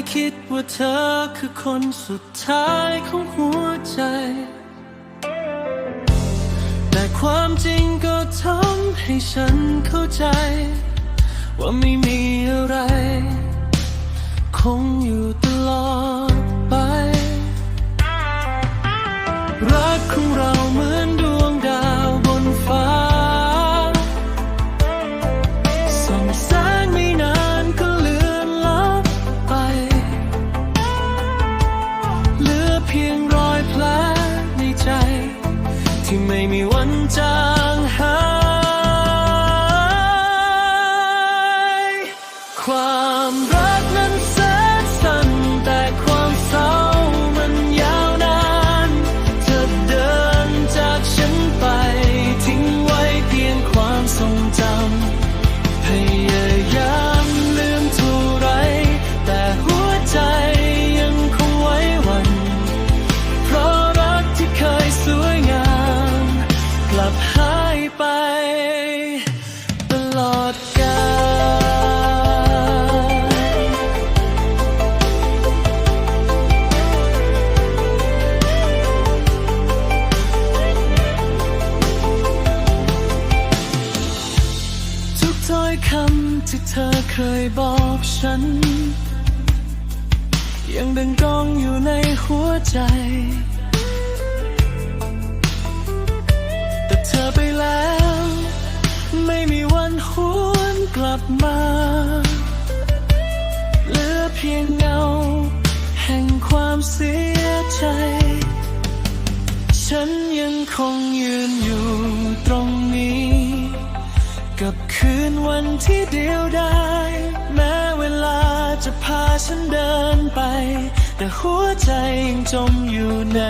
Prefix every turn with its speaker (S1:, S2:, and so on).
S1: คยคิดว่าเธอคือคนสุดท้ายของหัวใจ แต่ความจริงก็ทำให้ฉันเข้าใจ ว่าไม่มีอะไร คงอยู่ตลอดไป รักของเรา พียงรอยแผลในใจ ที่ไม่มีวันจางหาย ดกาลทุกถ้อยคำที่เธอเคยบอกฉัน ยังดังก้องอยู่ในหัวใจ แต่เธอไป วนกลับมาเหลือเพียงเงา แห่งความเสียใจ ฉันยังคงยืนอยู่ตรงนี้ กับคืนวันที่เดียวดายแม้เวลาจะพาฉันเดินไป แต่หัวใจยังจมอยู่ใน